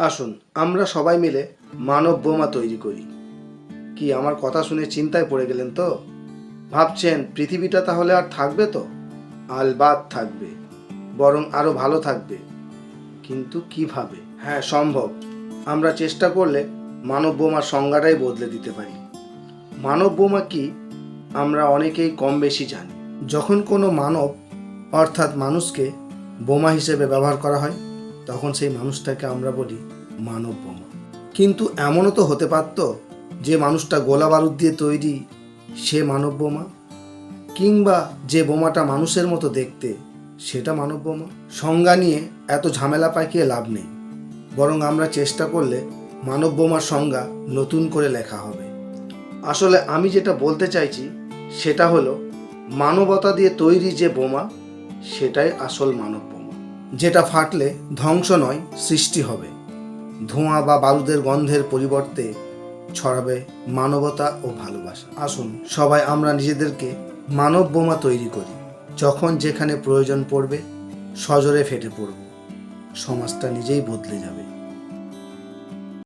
আসুন, আমরা সবাই মিলে মানব বোমা তৈরি করি। কি আমার কথা শুনে চিন্তায় পড়ে গেলেন তো? ভাবছেন, পৃথিবীটা তাহলে আর থাকবে তো? আলবাদ থাকবে, বরং আরও ভালো থাকবে। কিন্তু কীভাবে? হ্যাঁ সম্ভব। আমরা চেষ্টা করলে মানব বোমার সংজ্ঞাটাই বদলে দিতে পারি। মানব বোমা কি? আমরা অনেকেই কম বেশি জানি। যখন কোনো মানব, অর্থাৎ মানুষকে, বোমা হিসেবে ব্যবহার করা হয় তখন সেই মানুষটাকে আমরা বলি মানব বোমা। কিন্তু এমনও তো হতে পারত যে মানুষটা গোলা বারুদ দিয়ে তৈরি সে মানব বোমা, কিংবা যে বোমাটা মানুষের মতো দেখতে সেটা মানব বোমা। সংজ্ঞা নিয়ে এত ঝামেলা পাকিয়ে লাভ নেই। বরং আমরা চেষ্টা করলে মানব বোমার সংজ্ঞা নতুন করে লেখা হবে। আসলে আমি যেটা বলতে চাইছি সেটা হলো, মানবতা দিয়ে তৈরি যে বোমা, সেটাই আসল মানব বোমা। যেটা ফাটলে ধ্বংস নয়, সৃষ্টি হবে। ধোঁয়া বা বারুদের গন্ধের পরিবর্তে ছড়াবে মানবতা ও ভালোবাসা। আসুন, সবাই আমরা নিজেদেরকে মানব বোমা তৈরি করি। যখন যেখানে প্রয়োজন পড়বে, সজরে ফেটে পড়ব। সমাজটা নিজেই বদলে যাবে।